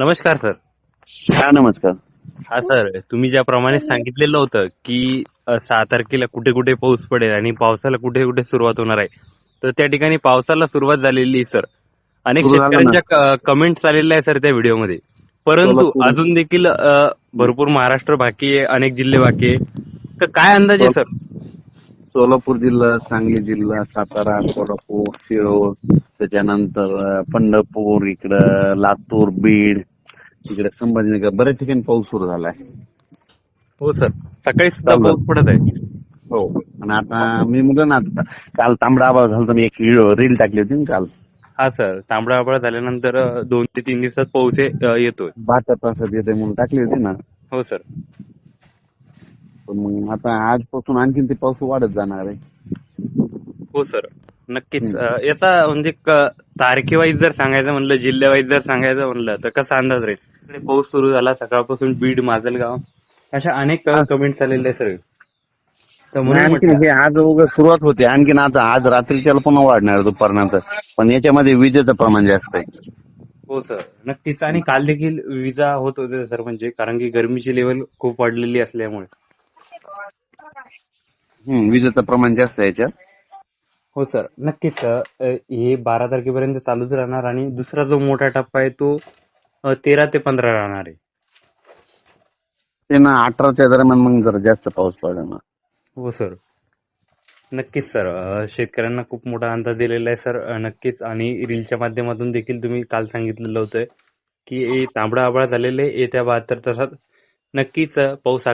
नमस्कार सर. हा नमस्कार. हा सर तुम्ही ज्याप्रमाणे सांगितलेलं होतं की अ, सहा तारखेला कुठे कुठे पाऊस पडेल आणि पावसाला कुठे कुठे सुरुवात होणार आहे तर त्या ठिकाणी पावसाला सुरुवात झालेली आहे सर. अनेक सुरू झालं ना. शेतकऱ्यांच्या कमेंट्स आलेल्या आहे सर त्या व्हिडिओमध्ये. परंतु सोलापूर. अजून देखील अ, भरपूर महाराष्ट्र बाकी आहे अनेक जिल्हे बाकी आहे. तर काय अंदाज आहे सर? सोलापूर जिल्हा सांगली जिल्हा सातारा कोल्हापूर शिरोळ त्याच्यानंतर अं, पंढरपूर इकडं लातूर बीड इकडे संभाजीनगर बऱ्याच ठिकाणी पाऊस सुरू झालाय. हो सर. सकाळी सुद्धा. पाऊस पडत आहे. हो. आणि आता मी म्हणलं ना आता काल तांबडा आवाज झाला तर मी एक रील टाकली होती ना काल. हा सर. तांबडा आबळा झाल्यानंतर अ, दोन ते तीन दिवसात पाऊस ये- अ, येतोय. बहात्तर तासात येते म्हणून टाकली होती ना. हो सर. पण मग आता आजपासून आणखीन ते पाऊस वाढत जाणार आहे. हो सर. नक्कीच. अ, याचा म्हणजे क- तारखेवाईज जर सांगायचं म्हणलं जिल्ह्यावाईज जर सांगायचं म्हणलं तर कसा अंदाज राहील? इकडे पाऊस सुरू झाला सकाळपासून बीड माजलगाव अशा अनेक कमेंट्स आलेले आहे सर तर म्हणून म्हटलं- हे आज वगैरे सुरुवात होते. आणखीन आता आज रात्रीच्या पुन्हा वाढणार दुपारनंतर. पण याच्यामध्ये विजेचं प्रमाण जास्त आहे. हो सर. नक्कीच. आणि काल देखील विजा होत होते सर म्हणजे कारण की गरमीची लेवल खूप वाढलेली असल्यामुळे. हम्म, विजेचं प्रमाण जास्त आहे याच्यात. हो सर. नक्कीच हे बारा तारखेपर्यंत चालूच राहणार आणि दुसरा जो मोठा टप्पा आहे तो तेरा ते पंधरा राहणार आहे. ते ना अठराच्या दरम्यान मग जरा जास्त पाऊस पडणार हो सर. नक्कीच सर. शेतकऱ्यांना खूप मोठा अंदाज दिलेला आहे सर. नक्कीच. आणि रीलच्या माध्यमातून देखील तुम्ही काल सांगितलेलं होतं की तांबडा आबळा झालेले येत्या बहात्तर तासात. नक्कीच पाऊस